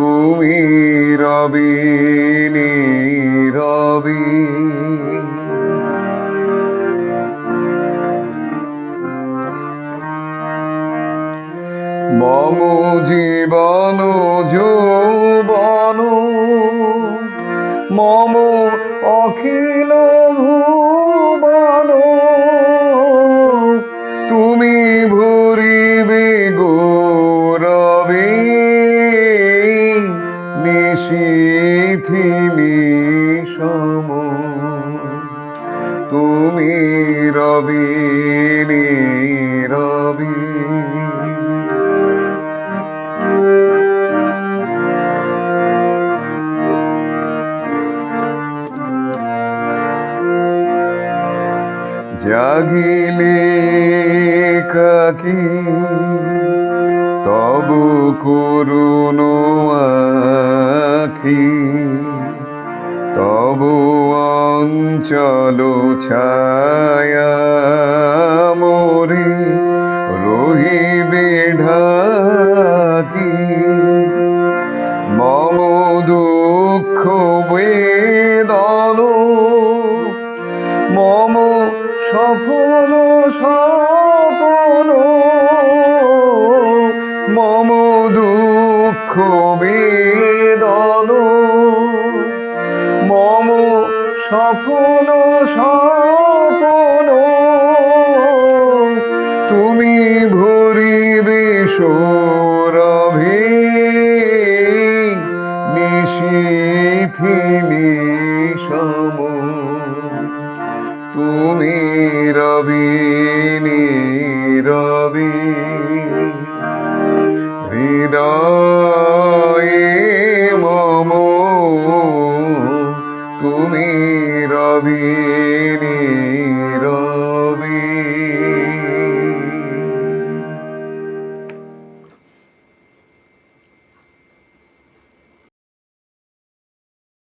তুমি রবি নীরবি। মম জীবন যৌবন মম অখিল ভুবন। নিশীথিনী সম তুমি রবি রবি জাগিলে কাকি তবু করুণ আখি তবু অঞ্চল ছায়া মোরে রহিবে ঢাকি মম দুঃখ বেদন মম সফল সপন, মম দুঃখ বেদন সফল সপন তুমি ভরিবে সৌরভে নিশীথিনী সম। তুমি রবি রবি হৃদয়ে